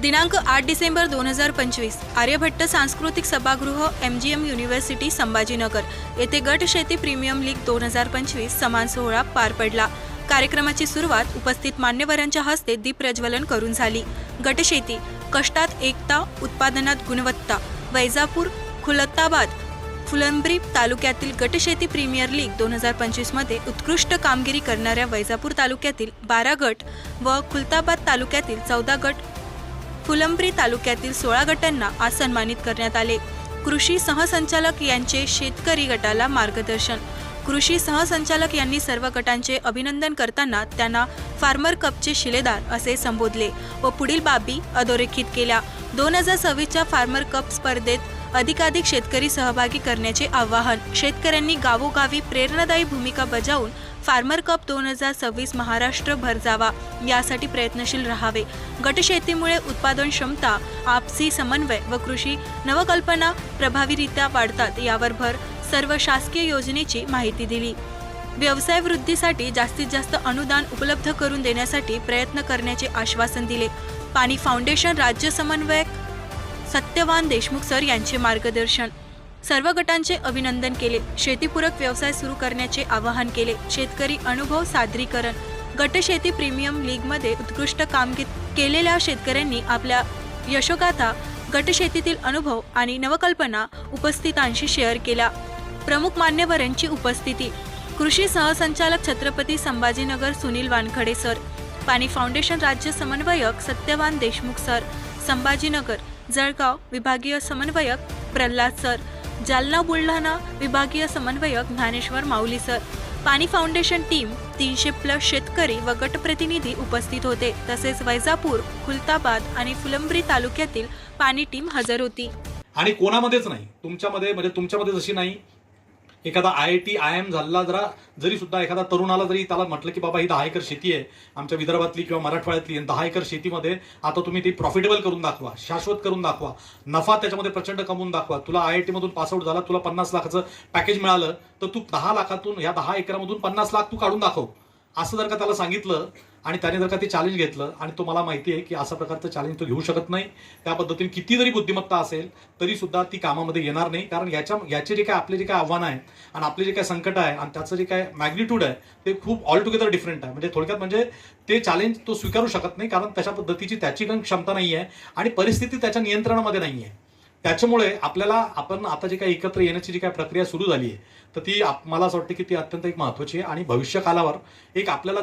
दिनांक आठ डिसेंबर दोन हजार पंचवीस आर्यभट्ट सांस्कृतिक सभागृह M G M university Sambhajinagar येथे गट शेती प्रीमियम लीग दोन हजार पंचवीस समान सोहळा पार पडला. कार्यक्रमाची सुरुवात उपस्थित मान्यवरांच्या हस्ते दीप प्रज्वलन करून झाली. गटशेती कष्टात एकता उत्पादनात गुणवत्ता वैजापूर खुलताबाद फुलंब्री तालुक्यातील गटशेती प्रीमियर लीग दोन हजार पंचवीसमध्ये उत्कृष्ट कामगिरी करणाऱ्या वैजापूर तालुक्यातील बारा गट व खुलताबाद तालुक्यातील चौदा गट फुलंब्री तालुक्यातील सोळा गटांना आज सन्मानित करण्यात आले. कृषी सहसंचालक यांचे शेतकरी गटाला मार्गदर्शन. कृषी सहसंचालक यांनी सर्व गटांचे अभिनंदन करताना त्यांना फार्मर कपचे शिलेदार असे संबोधले व पुढील बाबी अधोरेखित केल्या. दोन हजार सव्वीसच्या फार्मर कप स्पर्धेत अधिकाधिक शेतकरी सहभागी करण्याचे आवाहन. शेतकऱ्यांनी गावोगावी प्रेरणादायी भूमिका बजावून फार्मर कप दोन हजार सव्वीस महाराष्ट्रभर जावा यासाठी प्रयत्नशील राहावे. गटशेतीमुळे उत्पादन क्षमता आपसी समन्वय व कृषी नवकल्पना प्रभावीरित्या वाढतात यावर भर सर्व शासकीय योजनेची माहिती दिली. व्यवसाय वृद्धीसाठी जास्तीत जास्त अनुदान उपलब्ध करून देण्यासाठी प्रयत्न करण्याचे आश्वासन दिले. पाणी फाउंडेशन राज्य समन्वयक सत्यवान देशमुख सर यांचे मार्गदर्शन सर्व गटांचे अभिनंदन केले. शेतीपूरक व्यवसाय सुरू करण्याचे आवाहन केले. शेतकरी अनुभव सादरीकरण. गटशेती प्रीमियम लीगमध्ये उत्कृष्ट कामगिरी केलेल्या शेतकऱ्यांनी आपल्या यशोगाथा गटशेतीतील अनुभव आणि नवकल्पना उपस्थितांशी शेअर केल्या. प्रमुख मान्यवरांची उपस्थिती. कृषी सहसंचालक छत्रपती संभाजीनगर सुनील वानखडे सर. पाणी फाउंडेशन राज्य समन्वयक सत्यवान देशमुख सर. संभाजीनगर जळगाव विभागीय समन्वयक प्रल्हाद सर. जालना बुलढाणा विभागीय समन्वयक Dnyaneshwar Mauli sir. Paani foundation team तीनशे प्लस शेतकरी व गटप्रतिनिधी उपस्थित होते. तसेच वैजापूर खुलताबाद आणि फुलंब्री तालुक्यातील पाणी टीम हजर होती. आणि कोणामध्येच नाही. तुमच्यामध्ये म्हणजे तुमच्यामध्ये जशी नाही एखादा I I T I M झाला जरा जरी सुद्धा एखादा तरुणाला जरी त्याला म्हटलं की बाबा ही दहा एकर शेती आहे. आमच्या विदर्भातली किंवा मराठवाड्यातली आणि दहा एकर शेतीमध्ये आता तुम्ही ती प्रॉफिटेबल करून दाखवा शाश्वत करून दाखवा. नफा त्याच्यामध्ये प्रचंड कमवून दाखवा. तुला आय आय टी मधून पासआउट झाला तुला पन्नास लाखाचं पॅकेज मिळालं तर तू दहा लाखातून या दहा एकरामधून पन्नास लाख तू काढून दाखव. असं जर का त्याला सांगितलं आणि त्याने जर का ते चॅलेंज घेतलं आणि तो मला माहिती आहे की अशा प्रकारचं चॅलेंज तो घेऊ शकत नाही त्या पद्धतीने किती जरी बुद्धिमत्ता असेल तरी सुद्धा ती कामामध्ये येणार नाही. कारण याच्या याचे जे काय आपले जे काय आव्हानं आहेत आणि आपले जे काय संकट आहे आणि त्याचं जे काय मॅग्निट्यूड आहे ते खूप ऑल टुगेदर डिफरंट आहे. म्हणजे थोडक्यात म्हणजे ते चॅलेंज तो स्वीकारू शकत नाही कारण तशा पद्धतीची त्याची पण क्षमता नाही आहे आणि परिस्थिती त्याच्या नियंत्रणामध्ये नाही आहे त्याच्यामुळे आपल्याला आपण आता जी काही एकत्र येण्याची जी काही प्रक्रिया सुरू झाली आहे तर ती मला असं वाटतं की ती अत्यंत एक महत्वाची आहे. आणि भविष्य कालावर एक आपल्याला